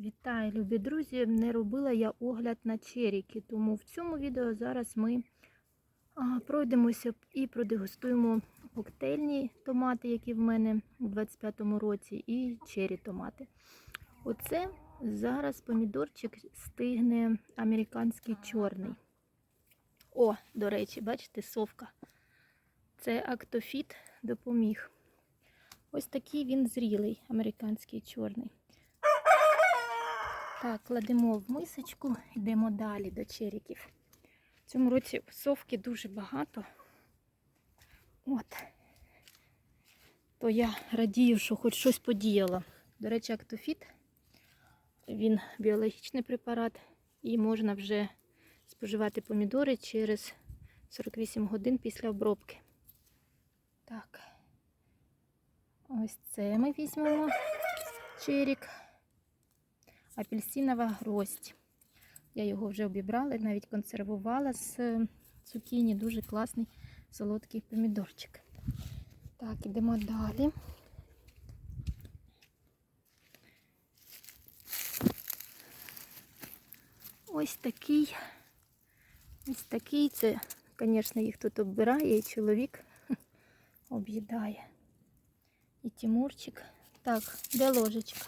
Вітаю, любі друзі! Не робила я огляд на черіки, тому в цьому відео зараз ми пройдемося і продегустуємо коктейльні томати, які в мене у 25-му році, і чері томати. Оце зараз помідорчик стигне американський чорний. О, до речі, бачите, совка. Це актофіт допоміг. Ось такий він зрілий, американський чорний. Так, кладемо в мисочку, йдемо далі до черіків. В цьому році совки дуже багато. От. То я радію, що хоч щось подіяло. До речі, актофіт, він біологічний препарат і можна вже споживати помідори через 48 годин після обробки. Так. Ось це ми візьмемо черік. Апельсинова гроздь. Я його вже обібрала, навіть консервувала з е, цукіні. Дуже класний солодкий помідорчик. Так, ідемо далі. Ось такий, ось такий, це, звісно, їх тут оббирає, і чоловік об'їдає. І Тимурчик. Так, де ложечка?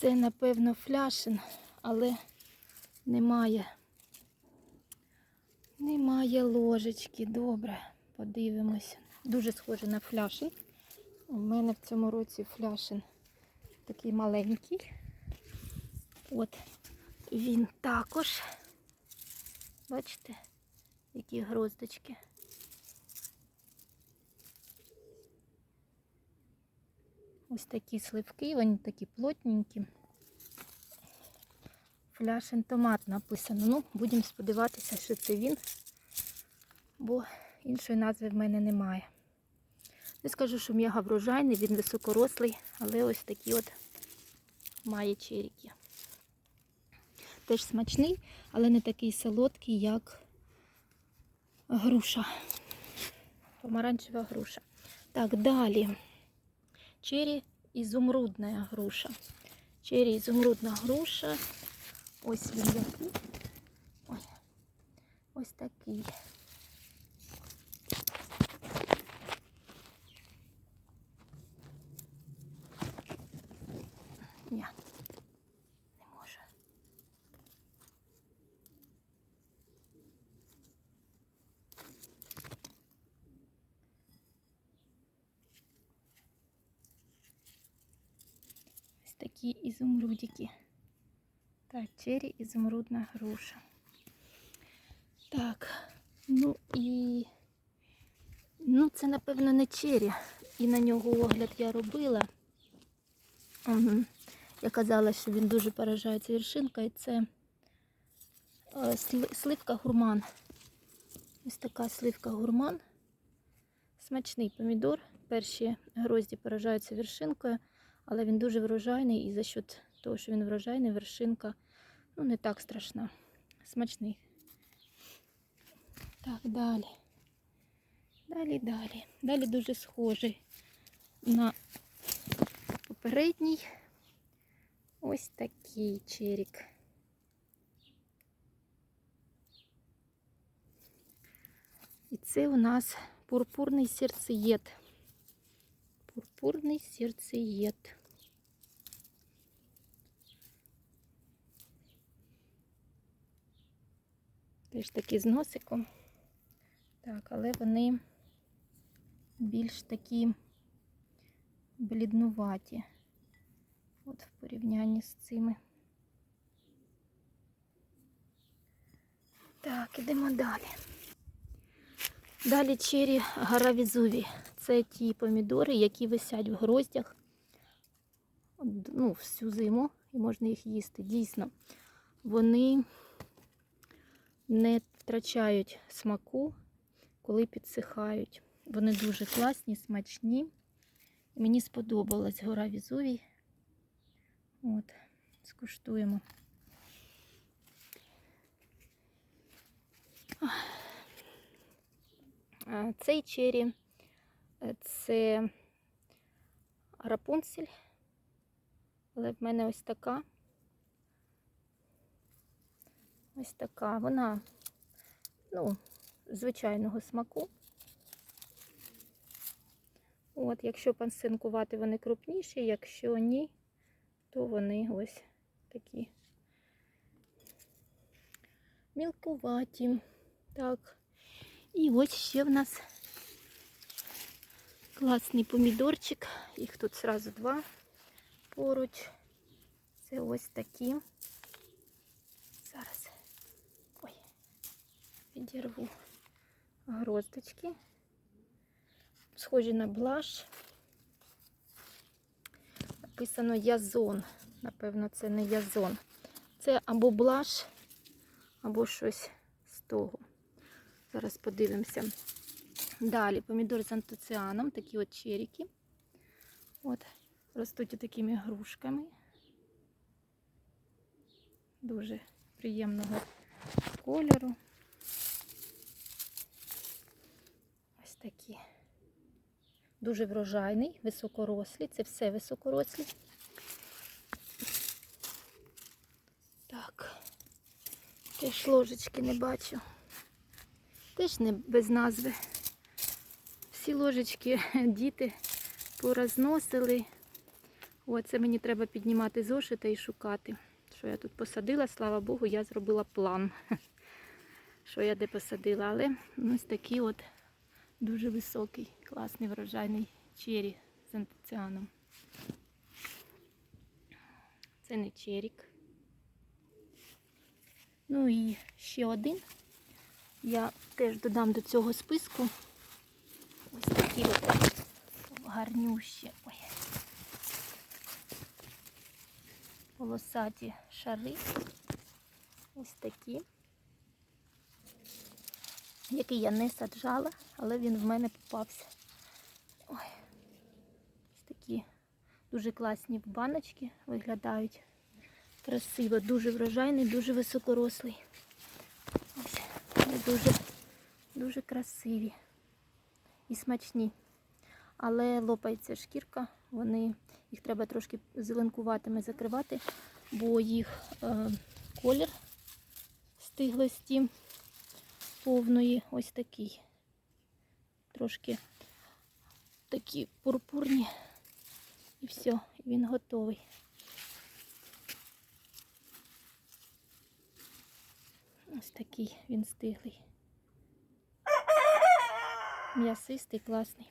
Це, напевно, фляшин, але немає. Немає ложечки. Добре, подивимося. Дуже схоже на фляшин. У мене в цьому році фляшин такий маленький. От він також. Бачите, які гроздочки. Ось такі сливки, вони такі плотненькі. Фляшен томат написано. Ну, будемо сподіватися, що це він, бо іншої назви в мене немає. Не скажу, що м'яга врожайний, він високорослий, але ось такі от має черіки. Теж смачний, але не такий солодкий, як груша. Помаранчева груша. Так, далі. Черри ізумрудна груша. Черри ізумрудна груша. Ось він який. Ой. Ось такий. Ні, такі ізумрудики. Так, чері ізумрудна груша. Так, ну і ну це, напевно, не чері. І на нього огляд я робила. Угу. Я казала, що він дуже поражається вершинкою. Це е, сливка гурман. Ось така сливка гурман. Смачний помідор. Перші грозді поражаються вершинкою, але він дуже врожайний і за счет того, що він врожайний, вершинка ну, не так страшна. Смачний. Так, далі. Далі, далі. Далі дуже схожий на попередній. Ось такий черік. І це у нас пурпурний серцеєд. Пурпурний серцеєд. Теж такі з носиком. Так, але вони більш такі бліднуваті. От в порівнянні з цими. Так, ідемо далі. Далі чері гора Візуві. Це ті помідори, які висять в гроздях ну, всю зиму і можна їх їсти. Дійсно, вони не втрачають смаку, коли підсихають. Вони дуже класні, смачні. Мені сподобалась гора Візувій. От, скуштуємо. Цей чері е, це Рапунцель Але в мене ось така. Ось така. Вона, ну, звичайного смаку. От, якщо пансинкувати, вони крупніші, якщо ні, то вони ось такі мілкуваті. Так. І ось ще в нас класний помідорчик. Їх тут зразу два поруч. Це ось такі. Зараз. Ой, відірву гроздочки. Схожі на блаш. Написано язон. Напевно, це не язон. Це або блаш, або щось з того. Зараз подивимося. Далі помідор з антоціаном, такі от черіки. От, ростуть такими грушками. Дуже приємного кольору. Ось такі. Дуже врожайний, високорослі. Це все високорослі. Так. Теж ложечки не бачу. Теж не без назви. Всі ложечки діти порозносили. О, це мені треба піднімати зошита і шукати. Що я тут посадила, слава Богу, я зробила план. Що я де посадила. Але ось такий от дуже високий, класний врожайний чері з антоціаном. Це не черік. Ну і ще один. Я теж додам до цього списку ось такі от гарнющі. Ой. Полосаті шари. Ось такі. Який я не саджала, але він в мене попався. Ой. Ось такі дуже класні баночки виглядають. Красиво, дуже врожайний, дуже високорослий. Ось, дуже, дуже красиві і смачні. Але лопається шкірка, вони, їх треба трошки зеленкуватими закривати, бо їх е, колір стиглості повної ось такий. Трошки такі пурпурні. І все, він готовий. Ось такий він стиглий. М'ясистий, класний.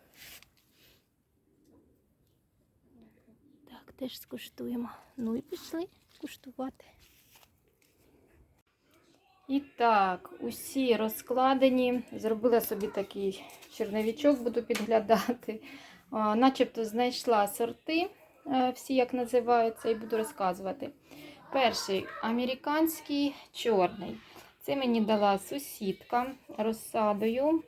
Так, теж скуштуємо. Ну і пішли куштувати. І так, усі розкладені. Зробила собі такий черновичок, буду підглядати. Начебто знайшла сорти, е, всі як називаються, і буду розказувати. Перший американський чорний. Це мені дала сусідка розсадою.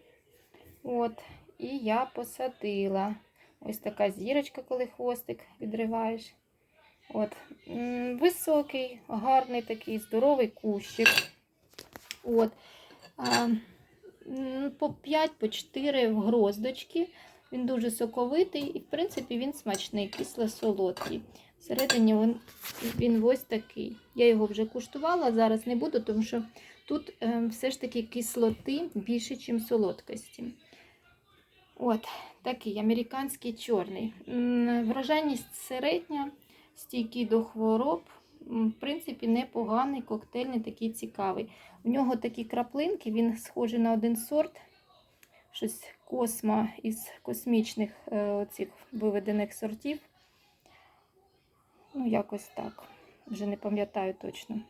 От, і я посадила. Ось така зірочка, коли хвостик відриваєш. От, Високий, гарний такий здоровий кущик. От. По 5, по 4 в гроздочки. Він дуже соковитий і, в принципі, він смачний, кисло-солодкий. Всередині він, він ось такий. Я його вже куштувала, зараз не буду, тому що тут е, все ж таки кислоти більше, ніж солодкості. От, такий американський чорний. М, Врожайність середня, стійкий до хвороб. В принципі, непоганий, коктейльний, такий цікавий. У нього такі краплинки, він схожий на один сорт. Щось космо із космічних е, оцих виведених сортів. Ну, якось так. Вже не пам'ятаю точно.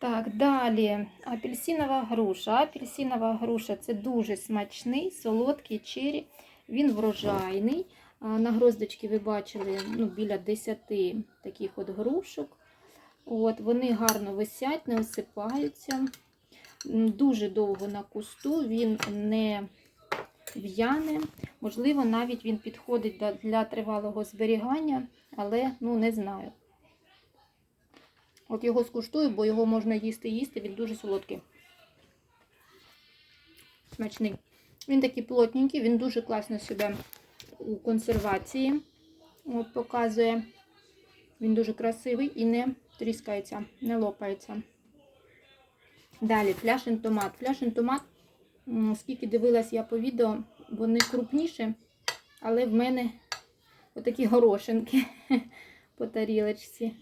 Так, далі апельсинова груша. Апельсинова груша це дуже смачний, солодкий чері. Він врожайний. На гроздочки ви бачили ну, біля 10 таких от грушок. От, вони гарно висять, не осипаються. Дуже довго на кусту, він не в'яне. Можливо, навіть він підходить для тривалого зберігання, але ну, не знаю. От його скуштую, бо його можна їсти їсти, він дуже солодкий. Смачний. Він такий плотненький, він дуже класно себе у консервації от, показує. Він дуже красивий і не тріскається, не лопається. Далі фляшен томат. Фляшен томат, скільки дивилась я по відео, вони крупніші, але в мене отакі горошинки по тарілочці.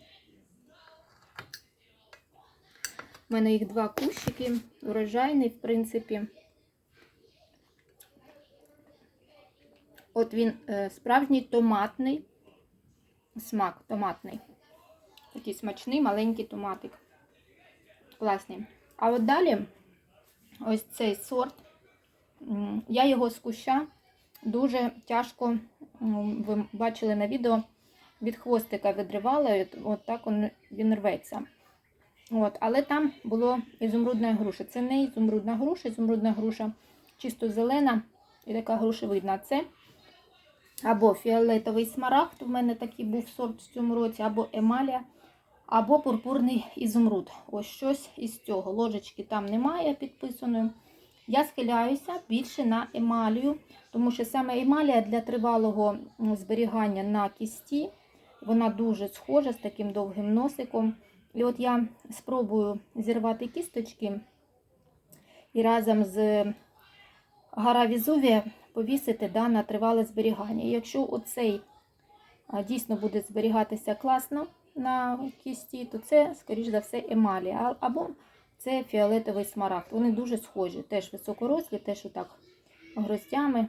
У мене їх два кущики, урожайний, в принципі. От він е, справжній томатний смак, томатний. Такий смачний маленький томатик. Класний. А от далі ось цей сорт. Я його з куща дуже тяжко, ви бачили на відео, від хвостика відривала, от, так він, він рветься. От, але там було ізумрудна груша. Це не ізумрудна груша, ізумрудна груша чисто зелена і така грушевидна. Це або фіолетовий смарагд, у мене такий був сорт в цьому році, або емалія, або пурпурний ізумруд. Ось щось із цього. Ложечки там немає підписаної. Я схиляюся більше на емалію, тому що саме емалія для тривалого зберігання на кісті, вона дуже схожа з таким довгим носиком. І от я спробую зірвати кісточки і разом з гора Візувія повісити да, на тривале зберігання. І якщо оцей дійсно буде зберігатися класно на кісті, то це, скоріш за все, емалія. Або це фіолетовий смарагд. Вони дуже схожі, теж високорослі, теж отак гроздями.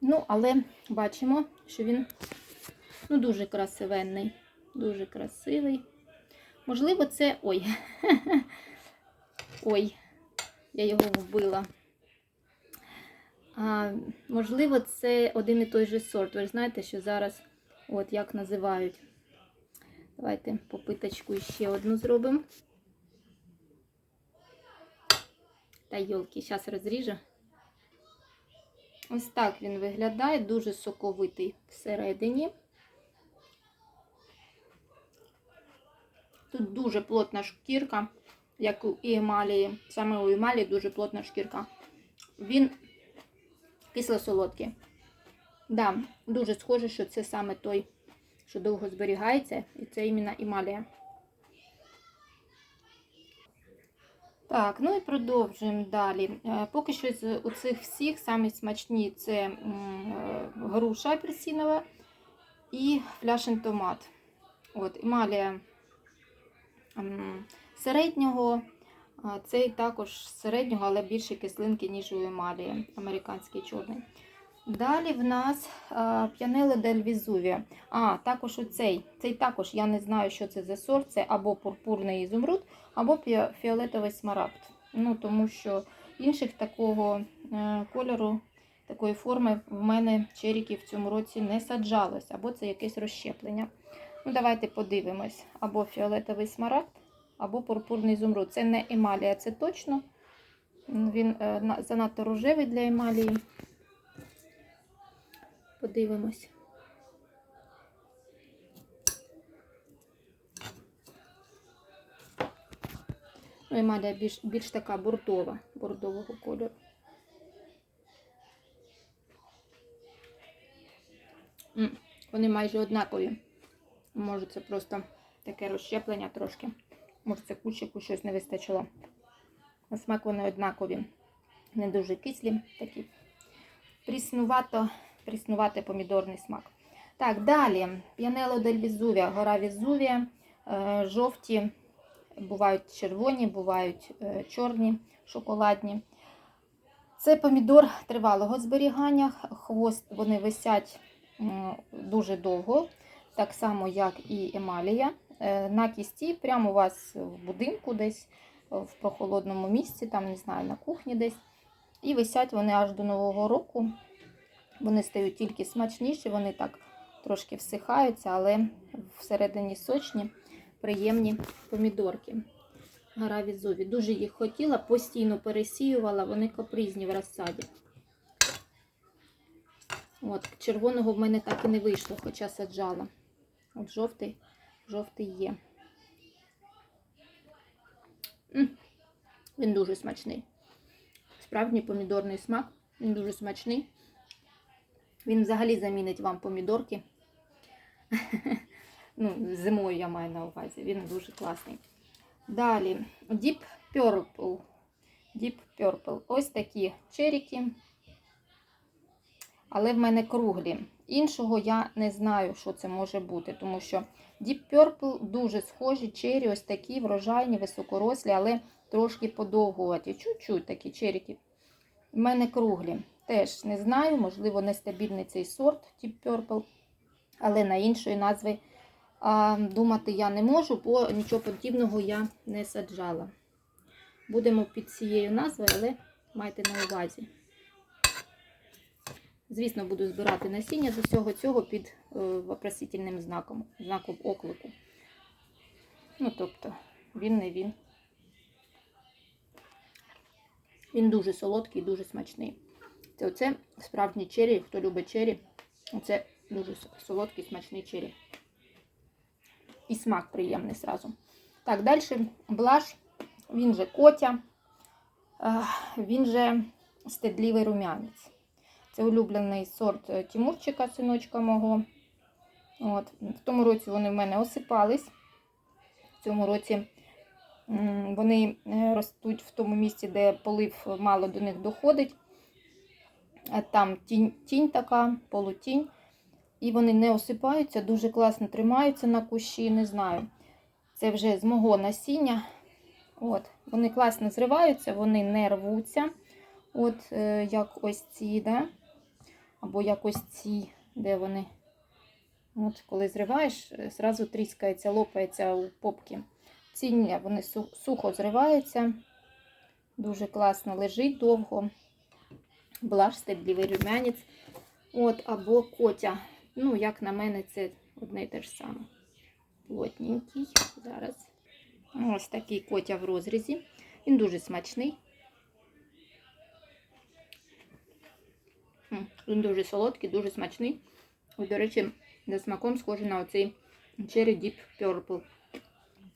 Ну, але бачимо, що він ну, дуже красивенний. Дуже красивий. Можливо, це. Ой. Ой, я його вбила. А, можливо, це один і той же сорт. Ви ж знаєте, що зараз, от як називають. Давайте попиточку ще одну зробимо. Та йолки, зараз розріжу. Ось так він виглядає, дуже соковитий всередині. Тут дуже плотна шкірка, як у емалії. Саме у емалії дуже плотна шкірка. Він кисло-солодкий. Да, дуже схоже, що це саме той, що довго зберігається, і це іменно емалія. Так, ну і продовжуємо далі. Е, Поки що з оцих всіх самі смачні це е, груша апельсинова і фляшен томат. От, емалія середнього, цей також середнього, але більше кислинки, ніж у емалії, американський чорний. Далі в нас п'янеле дель Візувія. А, також оцей. Цей також я не знаю, що це за сорт. Це або пурпурний ізумруд, або фіолетовий смарагд. Ну, тому що інших такого е, кольору, такої форми в мене черіків в цьому році не саджалось, або це якесь розщеплення. Ну, давайте подивимось. Або фіолетовий смарагд, або пурпурний ізумруд. Це не емалія, це точно. Він е, занадто рожевий для емалії. Подивимось. Ну, емалія більш, більш така бордова, бордового кольору. М, Вони майже однакові. Може, це просто таке розщеплення трошки. Може, це кущику щось не вистачило. На смак вони однакові. Не дуже кислі, такі пріснувато, пріснуватий помідорний смак. Так, далі. П'янело дель Візувія, гора Візувія. Е, жовті, бувають червоні, бувають е, чорні, шоколадні. Це помідор тривалого зберігання. Хвост вони висять дуже довго, так само, як і емалія. Е, На кісті, прямо у вас в будинку, десь в прохолодному місці, там, не знаю, на кухні десь. І висять вони аж до Нового року. Вони стають тільки смачніші, вони так трошки всихаються, але всередині сочні, приємні помідорки. Гора Візові. Дуже їх хотіла, постійно пересіювала, вони капризні в розсаді. От, червоного в мене так і не вийшло, хоча саджала. От жовтий, жовтий є. М, Він дуже смачний. Справжній помідорний смак. Він дуже смачний. Він взагалі замінить вам помідорки. Ну, зимою я маю на увазі. Він дуже класний. Далі Deep Purple. Deep Purple. Ось такі черіки. Але в мене круглі. Іншого я не знаю, що це може бути, тому що Deep Purple дуже схожі чері, ось такі врожайні, високорослі, але трошки подовгуваті. Чуть-чуть такі черіки. В мене круглі. Теж не знаю, можливо, нестабільний цей сорт Deep Purple, але на іншої назви а, думати я не можу, бо нічого подібного я не саджала. Будемо під цією назвою, але майте на увазі. Звісно, буду збирати насіння з усього цього під е, вопросительним знаком, знаком оклику. Ну, тобто, він не він. Він дуже солодкий, дуже смачний. Це оце справжній чері, хто любить чері, це дуже солодкий, смачний чері. І смак приємний зразу. Так, далі блаш, він же котя, він же стедлівий рум'янець. Це улюблений сорт е, Тимурчика, синочка мого. От. В тому році вони в мене осипались. В цьому році вони е, ростуть в тому місці, де полив мало до них доходить. Там тінь, тінь така, полутінь. І вони не осипаються, дуже класно тримаються на кущі, не знаю. Це вже з мого насіння. От. Вони класно зриваються, вони не рвуться. От е, як ось ці, да? або як ось ці, де вони. От, коли зриваєш, е, зразу тріскається, лопається у попки. Ці вони сухо зриваються. Дуже класно лежить довго. Блаш, стеблівий рум'янець. От, або котя. Ну, як на мене, це одне і те ж саме. Плотненький. Зараз. Ось такий котя в розрізі. Він дуже смачний. Він дуже солодкий, дуже смачний. Ось, до речі, за смаком схожий на оцей Cherry Deep Purple.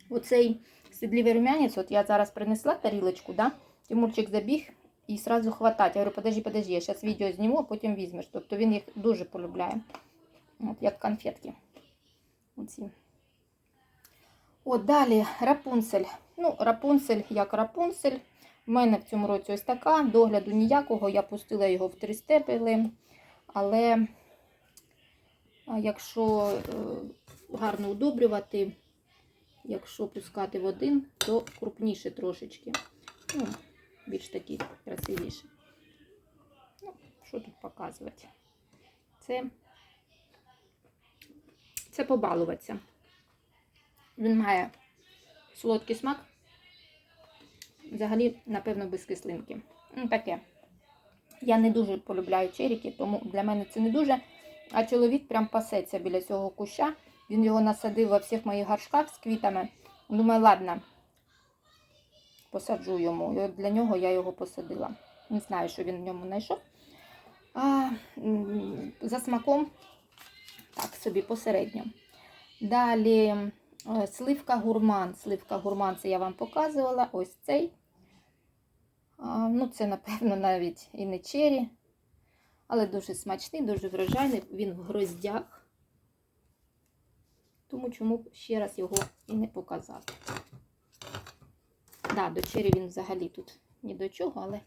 Оцей сідлівий рум'янець, от я зараз принесла тарілочку, да? Тимурчик забіг і сразу хватать. Я говорю, подожди, подожди, я зараз відео зніму, а потім візьмеш. Тобто він їх дуже полюбляє. От, як конфетки. Оці. От далі рапунцель. Ну, рапунцель як рапунцель. У мене в цьому році ось така. Догляду ніякого. Я пустила його в три стебели. Але якщо е, гарно удобрювати, якщо пускати в один, то крупніше трошечки. Ну, більш такі красивіші. Ну, що тут показувати? Це, це побалуватися. Він має солодкий смак. Взагалі, напевно, без кислинки. Ну, таке. Я не дуже полюбляю черіки, тому для мене це не дуже. А чоловік прям пасеться біля цього куща. Він його насадив во всіх моїх горшках з квітами. Думаю, ладно, посаджу йому. Для нього я його посадила. Не знаю, що він в ньому знайшов. А, за смаком, так, собі посередньо. Далі е, сливка гурман. Сливка гурман, це я вам показувала. Ось цей. А, ну, це, напевно, навіть і не чері. Але дуже смачний, дуже врожайний. Він в гроздях. Тому чому б ще раз його і не показати. Да, до чері він взагалі тут ні до чого, але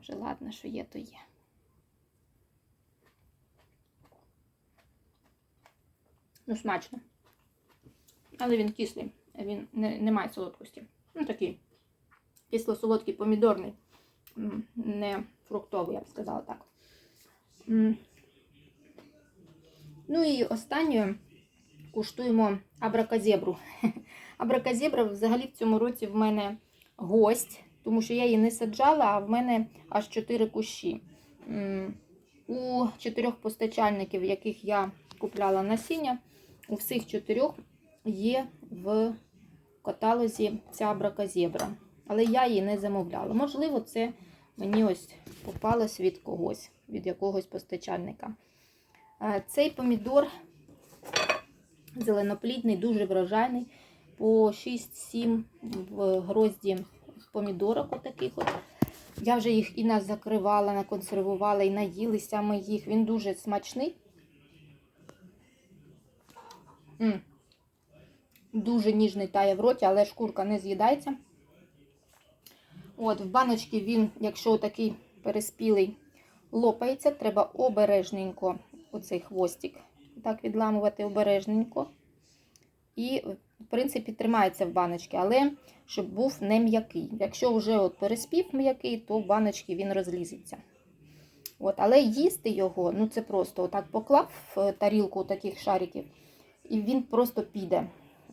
вже ладно, що є, то є. Ну, смачно. Але він кислий, він не, не має солодкості. Ну, такий кисло-солодкий помідорний, не фруктовий, я б сказала так. Ну і останньою куштуємо абракозебру. Абракозебра взагалі в цьому році в мене гость, тому що я її не саджала, а в мене аж 4 кущі. У чотирьох постачальників, яких я купляла насіння, у всіх чотирьох є в каталозі ця абракозебра. Але я її не замовляла. Можливо, це мені ось попалось від когось, від якогось постачальника. Е, Цей помідор зеленоплідний, дуже врожайний. По 6-7 в грозді помідорок отаких от. Я вже їх і нас закривала, наконсервувала, і наїлися ми їх. Він дуже смачний. М, Дуже ніжний тає в роті, але шкурка не з'їдається. От, в баночці він, якщо такий переспілий, лопається, треба обережненько оцей хвостик так відламувати обережненько. І, в принципі, тримається в баночці, але щоб був не м'який. Якщо вже от переспів м'який, то в баночці він розлізеться. От, але їсти його, ну це просто отак поклав в тарілку таких шариків, і він просто піде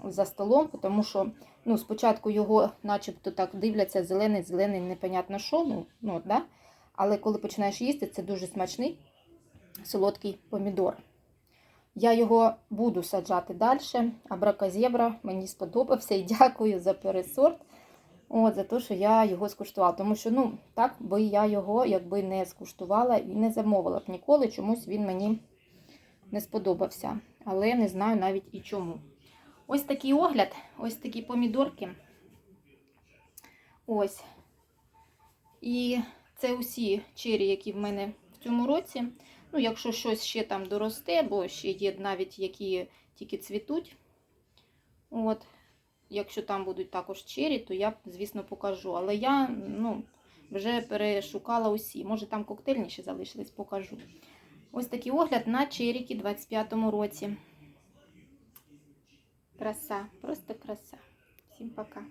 за столом, тому що ну, спочатку його начебто так дивляться зелений, зелений, непонятно що. Ну, ну, да? Але коли починаєш їсти, це дуже смачний солодкий помідор. Я його буду саджати далі. Абракозебра мені сподобався і дякую за пересорт. От, за те, що я його скуштувала. Тому що, ну, так би я його якби не скуштувала і не замовила б ніколи. Чомусь він мені не сподобався. Але не знаю навіть і чому. Ось такий огляд, ось такі помідорки. Ось. І це усі чері, які в мене в цьому році. Ну, якщо щось ще там доросте, бо ще є навіть які тільки цвітуть. От. Якщо там будуть також чері, то я, звісно, покажу. Але я ну, вже перешукала усі. Може, там коктейльні ще залишились, покажу. Ось такий огляд на черіки 25-му році. Краса, просто краса. Всім пока.